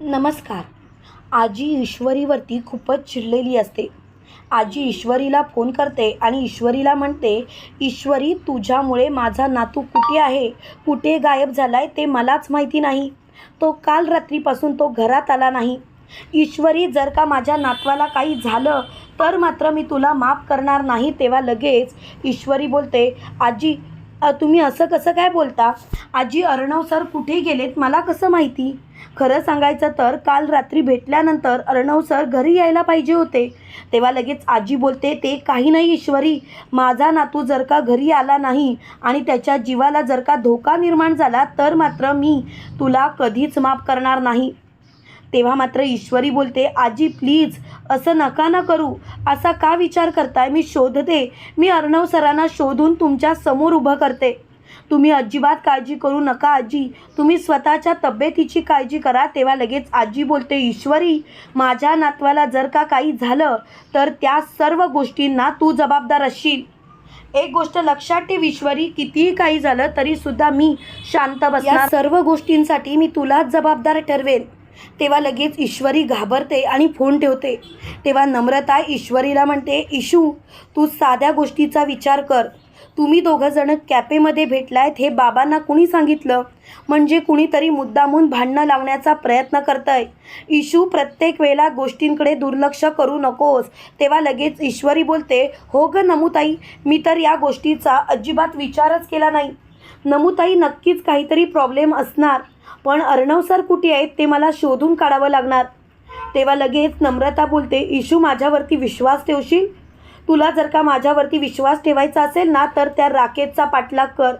नमस्कार. आजी ईश्वरीवरती खूपच चिडलेली असते. आजी ईश्वरीला फोन करते आणि ईश्वरीला म्हणते ईश्वरी तुझ्यामुळे माझा नातू कुठे आहे? कुठे गायब झाला आहे ते मलाच माहिती नाही. तो काल रात्रीपासून तो घरात आला नाही. ईश्वरी जर का माझ्या नातवाला काही झालं तर मात्र मी तुला माफ करणार नाही तेव्हा लगेच ईश्वरी बोलते आजी तुम्ही असं कसं काय बोलता? आजी अर्णव सर कुठे गेलेत? मला कसं माहिती? खरं सांगायचं तर काल रात्री भेटल्यानंतर अर्णव सर घरी यायला पाहिजे होते. तेव्हा लगेच आजी बोलते ते काही नाही ईश्वरी माझा नातू जर का घरी आला नाही आणि त्याच्या जीवाला जर का धोका निर्माण झाला तर मात्र मी तुला कधीच माफ करणार नाही. तेव्हा मात्र ईश्वरी बोलते आजी प्लीज असं नका ना करू. असा का विचार करताय? मी शोधते. मी अर्णव सरांना शोधून तुमच्यासमोर उभं करते. तुम्ही अजिबात काळजी करू नका आजी. तुम्ही स्वतःच्या तब्येतीची काळजी करा तेव्हा लगेच आजी बोलते ईश्वरी माझ्या नातवाला जर का काही झालं तर त्या सर्व गोष्टींना तू जबाबदार असशील. एक गोष्ट लक्षात ठेव ईश्वरी कितीही काही झालं तरी सुद्धा मी शांत बसणार. सर्व गोष्टींसाठी मी तुलाच जबाबदार ठरवेन. तेव्हा लगेच ईश्वरी घाबरते आणि फोन ठेवते. तेव्हा नम्रता ईश्वरीला म्हणते इशू तू साध्या गोष्टीचा विचार कर. तुम्ही दोघंजणं कॅफेमध्ये भेटलायत हे बाबांना कुणी सांगितलं? म्हणजे कुणीतरी मुद्दामून भांडणं लावण्याचा प्रयत्न करतंय. इशू प्रत्येक वेळेला गोष्टींकडे दुर्लक्ष करू नकोस. तेव्हा लगेच ईश्वरी बोलते हो ग नमुताई मी तर या गोष्टीचा अजिबात विचारच केला नाही. नमुताई नक्कीच काहीतरी प्रॉब्लेम असणार. पण अर्णव सर कुठे आहेत ते मला शोधून काढावं लागणार. तेव्हा लगेच नम्रता बोलते इशू माझ्यावरती विश्वास ठेवशील? तुला जर का माझ्यावरती विश्वास ठेवायचा असेल ना तर त्या राकेशचा पाठलाग कर.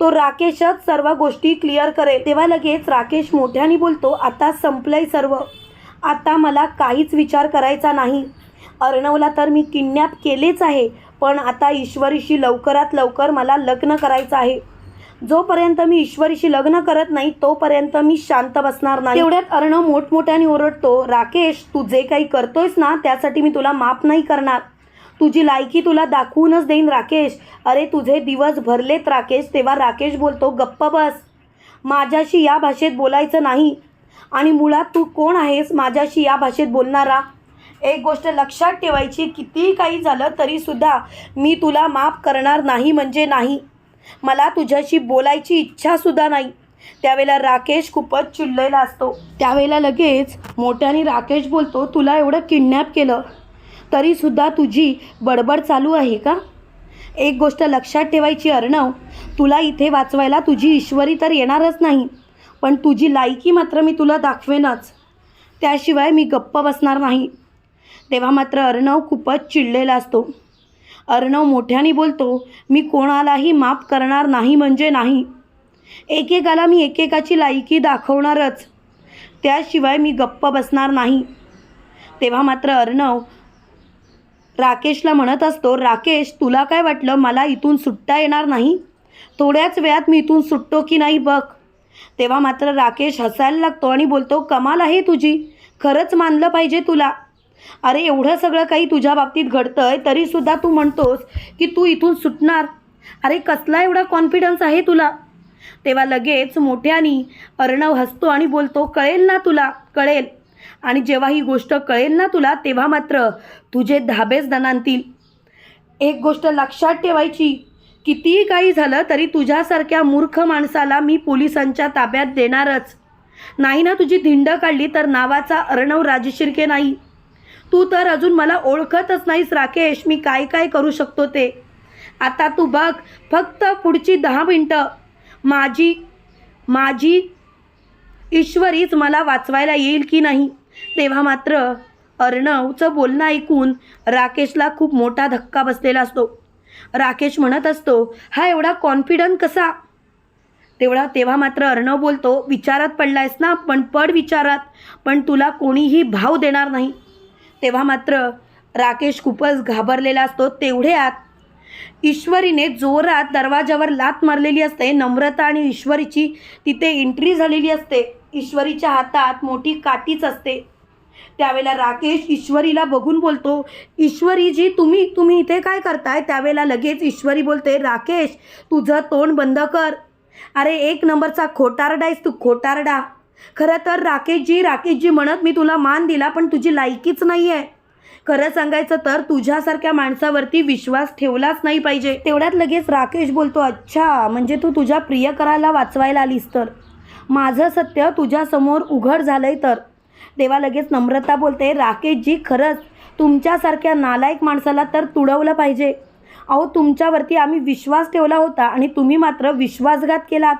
तो राकेशच सर्व गोष्टी क्लिअर करेल. तेव्हा लगेच राकेश मोठ्याने बोलतो आता संपलंय सर्व. आता मला काहीच विचार करायचा नाही. अर्णवला तर मी किडनॅप केलेच आहे पण आता ईश्वरीशी लवकरात लवकर मला लग्न करायचं आहे. जोपर्यंत मी ईश्वरीशी लग्न करत नाही तोपर्यंत मी शांत बसणार नाही. एवढ्यात अर्णव मोठमोठ्याने ओरडतो राकेश तू जे काही करतोयस ना त्यासाठी मी तुला माफ नाही करणार. तुझी लायकी तुला दाखवूनच देईन राकेश. अरे तुझे दिवस भरलेत राकेश तेव्हा राकेश बोलतो गप्प बस. माझ्याशी या भाषेत बोलायचं नाही. आणि मुळात तू कोण आहेस माझ्याशी या भाषेत बोलणारा? एक गोष्ट लक्षात ठेवायची कितीही काही झालं तरीसुद्धा मी तुला माफ करणार नाही म्हणजे नाही. मला तुझ्याशी बोलायची इच्छासुद्धा नाही. त्यावेळेला राकेश खूपच चिडलेला असतो. त्यावेळेला लगेच मोठ्याने राकेश बोलतो तुला एवढं किडनॅप केलं. तरीसुद्धा तुझी बडबड चालू आहे का? एक गोष्ट लक्षात ठेवायची अर्णव. तुला इथे वाचवायला तुझी ईश्वरी तर येणारच नाही पण तुझी लायकी मात्र मी तुला दाखवेनच. त्याशिवाय मी गप्प बसणार नाही. तेव्हा मात्र अर्णव खूपच चिडलेला असतो. अर्णव मोठ्याने बोलतो मी कोणालाही माफ करणार नाही म्हणजे नाही. एकेकाला मी एकेकाची लायकी दाखवणारच. त्याशिवाय मी गप्प बसणार नाही. तेव्हा मात्र अर्णव राकेशला म्हणत असतो राकेश तुला काय वाटलं? मला इथून सुटता येणार नाही? थोड्याच वेळात मी इथून सुटतो की नाही बघ? तेव्हा मात्र राकेश हसायला लागतो आणि बोलतो कमाल आहे तुझी. खरंच मानलं पाहिजे तुला. अरे एवढं सगळं काही तुझ्या बाबतीत घडतं आहे तरीसुद्धा तू म्हणतोस की तू इथून सुटणार. अरे कसला एवढा कॉन्फिडन्स आहे तुला? तेव्हा लगेच मोठ्यानी अर्णव हसतो आणि बोलतो कळेल ना तुला कळेल. आणि जेव्हा ही गोष्ट कळेल ना तुला तेव्हा मात्र तुझे धाबेच दणानतील एक गोष्ट लक्षात ठेवायची कितीही काही झालं तरी तुझ्यासारख्या मूर्ख माणसाला मी पोलिसांच्या ताब्यात देणारच. नाही ना तुझी धिंड काढली तर नावाचा अर्णव राजशिर्के नाही. तू तर अजून मला ओळखतच नाहीस राकेश मी काय काय करू शकतो ते? आता तू बघ फक्त पुढची दहा मिनटं. माझी माझी ईश्वरीच मला वाचवायला येईल की नाही? तेव्हा मात्र अर्णवचं बोलणं ऐकून राकेशला खूप मोठा धक्का बसलेला असतो. राकेश म्हणत असतो हा एवढा कॉन्फिडंट कसा? तेवढा तेव्हा मात्र अर्णव बोलतो विचारात पडलायस ना पण पड विचारात पण तुला कोणीही भाव देणार नाही. तेव्हा मात्र राकेश खूपच घाबरलेला असतो तेवढ्यात ईश्वरीने जोरात दरवाजावर लात मारलेली असते नम्रता आणि ईश्वरीची तिथे एंट्री झालेली असते. ईश्वरीच्या हातात मोठी काठीच असते. त्यावेळेला राकेश ईश्वरीला बघून बोलतो ईश्वरीजी तुम्ही तुम्ही इथे काय करताय? त्यावेळेला लगेच ईश्वरी बोलते राकेश तुझं तोंड बंद कर. अरे एक नंबरचा खोटारडा आहेस तू खोटारडा. खरं तर राकेशजी राकेशजी म्हणत मी तुला मान दिला पण तुझी लायकीच नाही आहे खरं सांगायचं तर तुझ्यासारख्या माणसावरती विश्वास ठेवलाच नाही पाहिजे. तेवढ्यात लगेच राकेश बोलतो अच्छा म्हणजे तू तुझ्या प्रियकराला वाचवायला आलीस तर? माझं सत्य तुझ्यासमोर उघड झालं आहे तर. तेव्हा लगेच नम्रता बोलते राकेशजी खरंच तुमच्यासारख्या नालायक माणसाला तर तुडवलं पाहिजे. अहो तुमच्यावरती आम्ही विश्वास ठेवला होता आणि तुम्ही मात्र विश्वासघात केलात.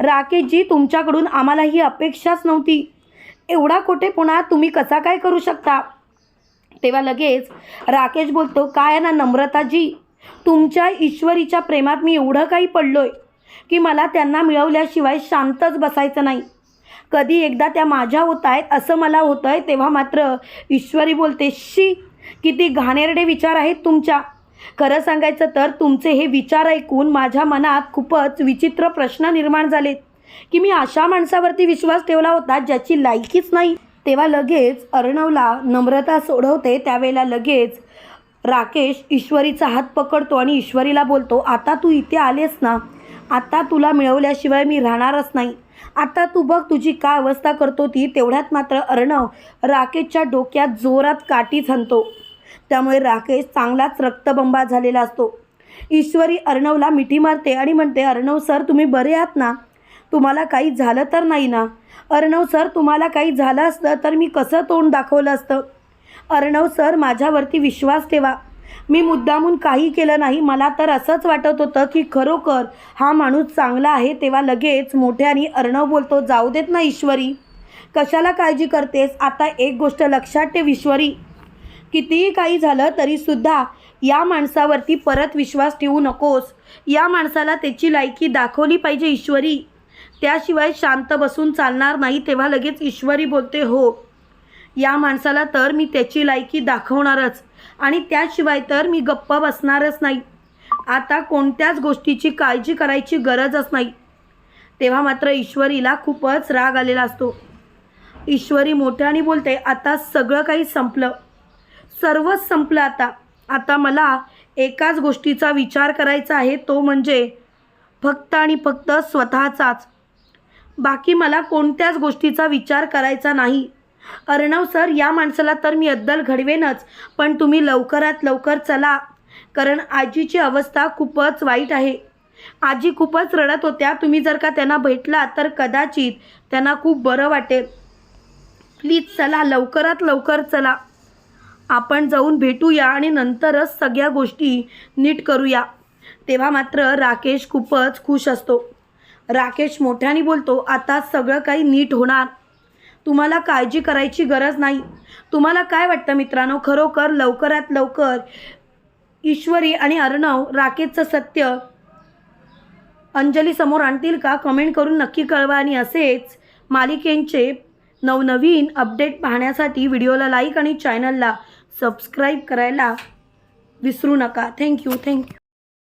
राकेशजी तुमच्याकडून आम्हाला ही अपेक्षाच नव्हती. एवढा खोटेपणा तुम्ही कसा काय करू शकता? तेव्हा लगेच राकेश बोलतो काय ना नम्रताजी तुमच्या ईश्वरीच्या प्रेमात मी एवढं काही पडलोय. की मला त्यांना मिळवल्याशिवाय शांतच बसायचं नाही. कधी एकदा त्या माझ्या होत आहेत असं मला होतं आहे तेव्हा मात्र ईश्वरी बोलते शी किती घाणेरडे विचार आहेत तुमच्या. खरं सांगायचं तर तुमचे हे विचार ऐकून माझ्या मनात खूपच विचित्र प्रश्न निर्माण झालेत. की मी अशा माणसावरती विश्वास ठेवला होता ज्याची लायकीच नाही. तेव्हा लगेच अर्णवला नम्रता सोडवते त्यावेळेला लगेच राकेश ईश्वरीचा हात पकडतो आणि ईश्वरीला बोलतो आता तू इथे आलेस ना आता तुला मिळवल्याशिवाय मी राहणारच नाही. आता तू बघ तुझी काय अवस्था करतो ती. तेवढ्यात मात्र अर्णव राकेशच्या डोक्यात जोरात काठी थांबतो त्यामुळे राकेश चांगलाच रक्तबंबा झालेला असतो. ईश्वरी अर्णवला मिठी मारते आणि म्हणते अर्णव सर तुम्ही बरे आहात ना? तुम्हाला काही झालं तर नाही ना? अर्णव सर तुम्हाला काही झालं असतं तर मी कसं तोंड दाखवलं असतं? अर्णव सर माझ्यावरती विश्वास ठेवा. मी मुद्दामून काही केलं नाही. मला तर असंच वाटत होतं की खरोखर हा माणूस चांगला आहे तेव्हा लगेच मोठ्याने अर्णव बोलतो जाऊ देत ना ईश्वरी. कशाला काळजी करतेस? आता एक गोष्ट लक्षात ठेव ईश्वरी. कितीही काही झालं तरीसुद्धा या माणसावरती परत विश्वास ठेवू नकोस. या माणसाला त्याची लायकी दाखवली पाहिजे ईश्वरी. त्याशिवाय शांत बसून चालणार नाही तेव्हा लगेच ईश्वरी बोलते हो. या माणसाला तर मी त्याची लायकी दाखवणारच. आणि त्याशिवाय तर मी गप्प बसणारच नाही. आता कोणत्याच गोष्टीची काळजी करायची गरजच नाही. तेव्हा मात्र ईश्वरीला खूपच राग आलेला असतो. ईश्वरी मोठ्याने बोलते आता सगळं काही संपलं. सर्वच संपलं आता. आता मला एकाच गोष्टीचा विचार करायचा आहे तो म्हणजे फक्त आणि फक्त स्वतःचाच. बाकी मला कोणत्याच गोष्टीचा विचार करायचा नाही. अर्णव सर या माणसाला तर मी अद्दल घडवेनच पण तुम्ही लवकरात लवकर चला कारण आजीची अवस्था खूपच वाईट आहे. आजी खूपच रडत होत्या तुम्ही जर का त्यांना भेटला तर कदाचित त्यांना खूप बरं वाटेल. प्लीज चला लवकरात लवकर चला. आपण जाऊन भेटूया आणि नंतरच सगळ्या गोष्टी नीट करूया. तेव्हा मात्र राकेश खूपच खुश असतो. राकेश मोठ्याने बोलतो आता सगळं काही नीट होणार. तुम्हाला काळजी करायची गरज नाही. तुम्हाला काय वाटतं मित्रांनो? खरोखर लवकरात लवकर ईश्वरी आणि अर्णव राकेशचं सत्य अंजली समोर आणतील का? कमेंट करून नक्की कळवा आणि असेच मालिकेंचे नवनवीन अपडेट पाहण्यासाठी व्हिडिओला लाईक आणि चॅनलला सबस्क्राईब करायला विसरू नका. Thank you thank you